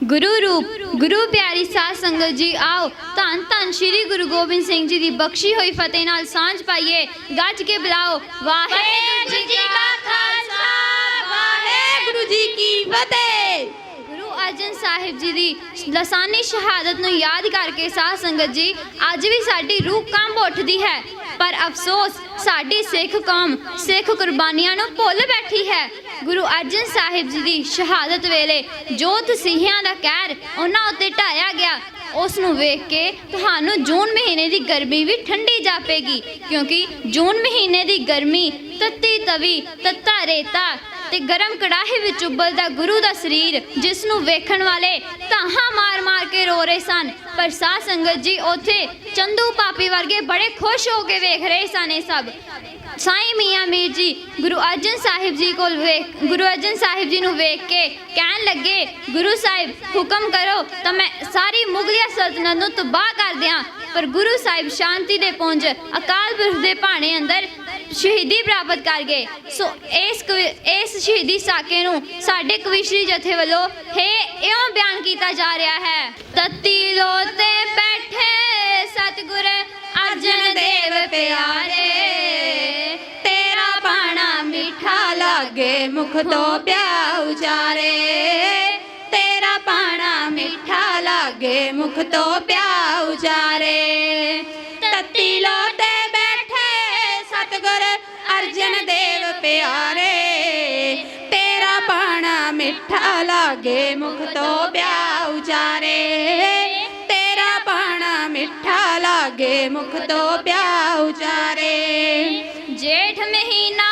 ਗੁਰੂ ਰੂਪ, ਗੁਰੂ ਪਿਆਰੀ ਸਾਧ ਸੰਗਤ ਜੀ ਆਓ, ਧੰਨ ਧੰਨ ਸ੍ਰੀ ਗੁਰੂ ਗੋਬਿੰਦ ਸਿੰਘ ਜੀ ਦੀ ਬਖਸ਼ੀ ਹੋਈ ਫਤਿਹ ਨਾਲ ਸਾਂਝ ਪਾਈਏ, ਗੱਜ ਕੇ ਬੁਲਾਓ, ਵਾਹਿਗੁਰੂ ਜੀ ਕਾ ਖਾਲਸਾ, ਵਾਹਿਗੁਰੂ ਜੀ ਕੀ ਫਤਿਹ। ਗੁਰੂ ਅਰਜਨ ਸਾਹਿਬ ਜੀ ਦੀ ਲਸਾਨੀ ਸ਼ਹਾਦਤ ਨੂੰ ਯਾਦ ਕਰਕੇ ਸਾਧ ਸੰਗਤ ਜੀ, ਅੱਜ ਵੀ ਸਾਡੀ ਰੂਹ ਕੰਬ ਉੱਠਦੀ ਹੈ, ਪਰ ਅਫਸੋਸ, ਸਾਡੀ ਸਿੱਖ ਕੌਮ ਸਿੱਖ ਕੁਰਬਾਨੀਆਂ ਨੂੰ ਭੁੱਲ ਬੈਠੀ ਹੈ। ਗੁਰੂ ਅਰਜਨ ਸਾਹਿਬ ਜੀ ਦੀ ਸ਼ਹਾਦਤ ਵੇਲੇ ਜੋ ਤਸੀਹਿਆਂ ਦਾ ਕਹਿਰ ਉਹਨਾਂ ਉੱਤੇ ਢਾਇਆ ਗਿਆ ਉਸ ਨੂੰ ਵੇਖ ਕੇ ਤੁਹਾਨੂੰ ਜੂਨ ਮਹੀਨੇ ਦੀ ਗਰਮੀ ਵੀ ਠੰਡੀ ਜਾਪੇਗੀ, ਕਿਉਂਕਿ ਜੂਨ ਮਹੀਨੇ ਦੀ ਗਰਮੀ ਤੱਤੀ ਤਵੀ, ਤੱਤਾ ਰੇਤਾ ਤੇ ਗਰਮ ਕੜਾਹੇ ਵਿੱਚ ਉਬਲਦਾ ਗੁਰੂ ਦਾ ਸਰੀਰ ਜਿਸ ਨੂੰ ਵੇਖਣ ਵਾਲੇ ਤਾਹਾਂ ਮਾਰ-ਮਾਰ ਕੇ ਰੋ ਰਹੇ ਸਨ, ਪਰ ਸਾਧ ਸੰਗਤ ਜੀ ਉੱਥੇ ਚੰਦੂ ਪਾਪੀ ਵਰਗੇ ਬੜੇ ਖੁਸ਼ ਹੋ ਕੇ ਵੇਖ ਰਹੇ ਸਨ ਇਹ ਸਭ। ਸਾਈਂ ਮੀਆਂ ਮੀਰ ਜੀ, ਗੁਰੂ ਅਰਜਨ ਸਾਹਿਬ ਜੀ ਕੋਲ ਵੇਖ, ਗੁਰੂ ਅਰਜਨ ਸਾਹਿਬ ਜੀ ਨੂੰ ਵੇਖ ਕੇ ਕਹਿਣ ਲੱਗੇ, ਗੁਰੂ ਸਾਹਿਬ, ਹੁਕਮ ਕਰੋ, ਤਾਂ ਮੈਂ ਸਾਰੀ ਮੁਗਲਿਆ ਸਲਤਨਤ ਨੂੰ ਤਬਾਹ ਕਰ ਦਿਆਂ। ਪਰ ਗੁਰੂ ਸਾਹਿਬ ਸ਼ਾਂਤੀ ਦੇ ਪੁੰਜ, ਅਕਾਲ ਪੁਰਖ ਦੇ ਭਾਣੇ ਅੰਦਰ ਸ਼ਹੀਦੀ ਪ੍ਰਾਪਤ ਕਰ ਗਏ। ਸੋ ਇਸ ਇਸ ਸ਼ਹੀਦੀ ਸਾਕੇ ਨੂੰ ਸਾਡੇ ਕਵਿਸ਼ਰੀ ਜਥੇ ਵੱਲੋਂ, ਹੈ, ਇਉਂ ਬਿਆਨ ਕੀਤਾ ਜਾ ਰਿਹਾ ਹੈ। ਤਤੀ ਲੋ ਬੈਠੇ ਸਤਿਗੁਰ ਅਰਜਨ ਦੇਵ ਪਿਆਰੇ। ਮੁਖ ਤੋਂ ਪਿਆ ਉਚਾਰੇ ਤੇਰਾ ਪਾਣਾ ਮਿੱਠਾ ਲਾਗੇ ਮੁਖ ਤੋਂ ਪਿਆ ਉਚਾਰੇ ਤਤੀ ਲੋ ਤੇ ਬੈਠੇ ਸਤਗੁਰ ਅਰਜਨ ਦੇਵ ਪਿਆਰੇ, ਤੇਰਾ ਪਾਣਾ ਮਿੱਠਾ ਲਾਗੇ ਮੁਖ ਤੋਂ ਪਿਆ ਉਚਾਰੇ ਤੇਰਾ ਪਾਣਾ ਮਿੱਠਾ ਲਾਗੇ ਮੁਖ ਤੋਂ ਪਿਆ ਉਚਾਰੇ ਜੇਠ ਮਹੀਨਾ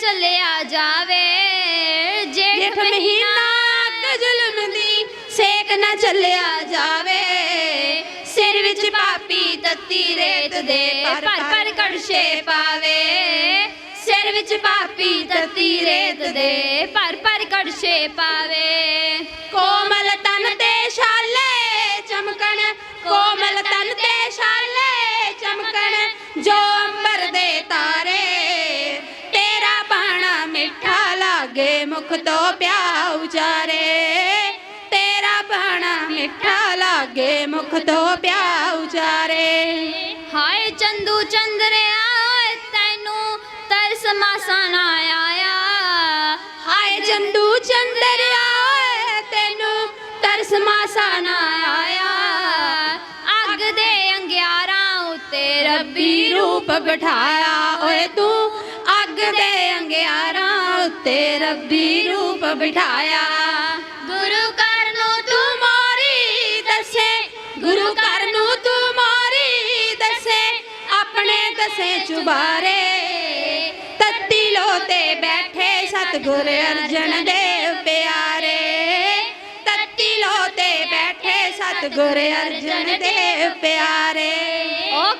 ਚੱਲਿਆ ਜਾਵੇ। ਜੇਠ ਮਹੀਨਾ ਅੱਗ ਜ਼ੁਲਮ ਦੀ ਸੇਕ ਨਾ ਚੱਲਿਆ ਜਾਵੇ। ਸਿਰ ਵਿੱਚ ਪਾਪੀ ਤੱਤੀ ਰੇਤ ਦੇ ਪਰ ਪਰ ਕੜਛੇ ਪਾਵੇ। ਸਿਰ ਵਿੱਚ ਪਾਪੀ ਤੱਤੀ ਰੇਤ ਦੇ ਪਰ ਪਰ ਕੜਛੇ ਪਾਵੇ। ਲਾਗੇ ਮੁਖ ਤੋਂ ਪਿਆ ਉਚਾਰੇ ਤੇਰਾ ਬਾਣਾ ਮਿੱਠਾ ਲਾਗੇ ਮੁਖ ਤੋਂ ਪਿਆ ਉਚਾਰੇ ਹਾਏ ਚੰਦੂ ਚੰਦਰਿਆ ਓਏ ਤੈਨੂੰ ਤਰਸ ਮਾਸਾ ਨਾ ਆਇਆ। ਹਾਏ ਚੰਦੂ ਚੰਦਰਿਆ ਓਏ ਤੈਨੂੰ ਤਰਸ ਮਾਸਾ ਨਾ ਆਇਆ। ਅੱਗ ਦੇ ਅੰਗਿਆਰਾਂ ਉੱਤੇ ਰੱਬੀ ਰੂਪ ਬਿਠਾਇਆ ਓਏ ਤੂੰ। ਅੱਗ ਦੇ ਅੰਗਿਆਰਾਂ ਉੱਤੇ ਰੱਬੀ ਰੂਪ ਬਿਠਾਇਆ। ਗੁਰੂ ਘਰ ਨੂੰ ਤੂੰ ਮਾਰੀ ਦੱਸੇ ਗੁਰੂ ਘਰ ਨੂੰ ਤੂੰ ਮਾਰੀ ਦੱਸੇ ਆਪਣੇ ਦਸੇ ਚੁਬਾਰੇ। ਤੱਤੀ ਲੋ ਤੇ ਬੈਠੇ ਸਤਿਗੁਰ ਅਰਜਨ ਦੇਵ ਪਿਆਰੇ। ਤੱਤੀ ਲੋ ਤੇ ਬੈਠੇ ਸਤਿਗੁਰ ਅਰਜਨ ਦੇਵ ਪਿਆਰੇ। ਉਹ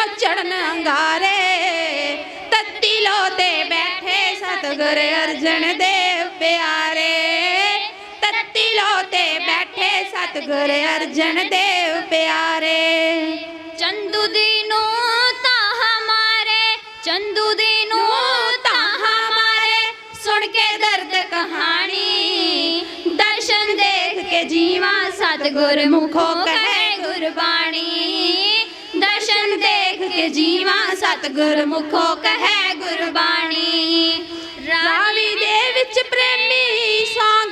ਚੋਂ ਚੜਨ ਅੰਗਾਰੇ ਤੱਤੀ ਲੋ ਤੇ ਬੈਠੇ ਸਤਿਗੁਰ ਅਰਜਨ ਦੇਵ ਪਿਆਰੇ। ਤੱਤੀ ਲੋ ਤੇ ਬੈਠੇ ਸਤਿਗੁਰ ਅਰਜਨ ਦੇਵ ਪਿਆਰੇ। ਚੰਦੂ ਦੀ ਨੂੰ ਤਾਂ ਹਮਾਰੇ ਚੰਦੂ ਦੀ ਨੂੰ ਤਾਂ ਹਮਾਰੇ ਸੁਣ ਕੇ ਦਰਦ ਕਹਾਣੀ ਦਰਸ਼ਨ ਦੇਖ ਕੇ ਜੀਵਾ ਸਤਿਗੁਰ ਮੁਖੋਂ ਕਹੇ ਗੁਰਬਾਣੀ। ਜੀਵਾ ਸਤਿਗੁਰ ਮੁਖੋਂ ਕਹੇ ਗੁਰਬਾਣੀ। ਰਾਵੀ ਦੇ ਵਿੱਚ ਪ੍ਰੇਮੀ ਸੌਂ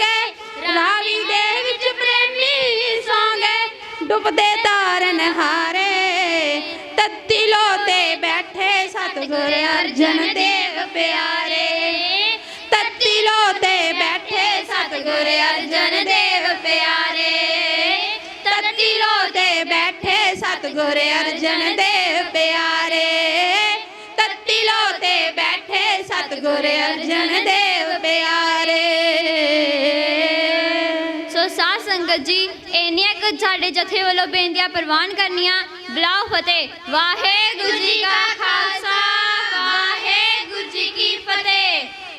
ਰਾਵੀ ਦੇ ਵਿੱਚ ਪ੍ਰੇਮੀ ਸੌਂ ਗਏ ਡੁੱਬਦੇ ਤਾਰਨ ਹਾਰੇ। ਤੱਤੀ ਲੋ ਤੇ ਬੈਠੇ ਸਤਿਗੁਰ ਅਰਜਨ ਦੇਵ ਪਿਆਰੇ। ਤੱਤੀ ਲੋ ਤੇ ਬੈਠੇ ਸਤਿਗੁਰ ਅਰਜਨ ਦੇਵ ਪਿਆਰੇ। ਤੱਤੀ ਲੋ ਤੇ ਬੈਠੇ ਸਤਿਗੁਰ ਅਰਜਨ ਦੇਵ ਸਤਿਗੁਰ ਅਰਜਨ ਦੇਵ ਪਿਆਰੇ। ਸੰਗਤ ਜੀ, ਇੰਨੀਆਂ ਕੁ ਸਾਡੇ ਜਥੇ ਵੱਲੋਂ ਬੇਨਤੀਆਂ ਪ੍ਰਵਾਨ ਕਰਨੀਆਂ। ਬਲਾਉ ਫਤਿਹ। ਵਾਹਿਗੁਰੂ ਜੀ ਕਾ ਖਾਲਸਾ।